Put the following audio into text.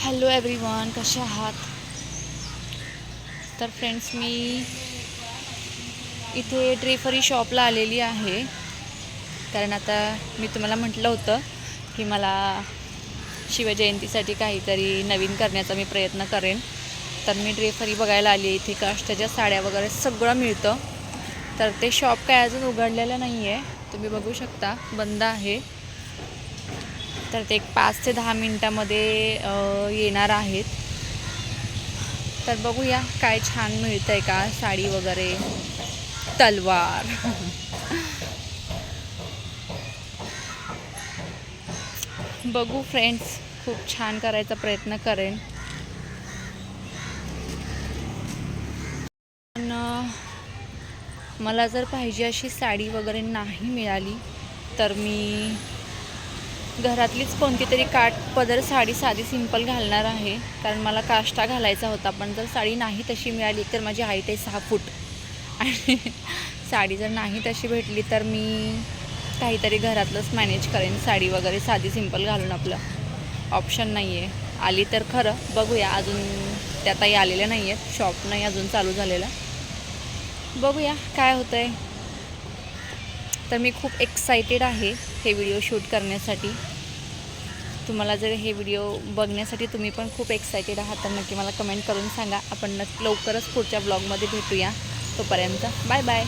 Hello everyone कसे आहात? तर फ्रेंड्स मी इथे ड्रेफरी शॉपला आलेली आहे. कारण आता मी तुम्हाला म्हटलं होतं की मला शिवजयंतीसाठी काहीतरी नवीन करण्याचा मी प्रयत्न करेन. तर मी ड्रेफरी बघायला आली इथे काष्टाच्या साड्या वगैरे सगळं मिळतं. तर ते शॉप काय अजून उघडलेलं नाही आहे तुम्ही बघू शकता बंद आहे. तर ते एक पाच ते दहा मिनटामध्ये येणार आहेत. तर बघूया काय छान मिळतं आहे का साडी वगैरे. तलवार. बघू फ्रेंड्स खूप छान करायचा प्रयत्न करेन. पण मला जर पाहिजे अशी साडी वगैरे नाही मिळाली तर मी घरातलीच कोणती तरी काठ पदर साडी साधी सिंपल घालणार आहे. कारण मला काष्टा घालायचा होता पण जर साडी नाही तशी मिळाली तर माझी हाईट आहे सहा फूट. आणि साडी जर नाही तशी भेटली तर मी काहीतरी घरातलंच मॅनेज करेन साडी वगैरे साधी सिंपल घालून आपलं. ऑप्शन नाही आहे आली तर खरं. बघूया अजून त्या ताई आलेल्या नाही आहेत शॉप नाही अजून चालू झालेला. बघूया काय होतं आहे तर मी खूप एक्सायटेड आहे हे व्हिडिओ शूट करण्यासाठी. तुम्हाला जर हे व्हिडिओ बघण्यासाठी तुम्ही पण खूप एक्सायटेड आहात तर नक्की मला कमेंट करून सांगा. आपण नक्की लवकरच पुढच्या ब्लॉगमध्ये भेटूया. तोपर्यंत बाय बाय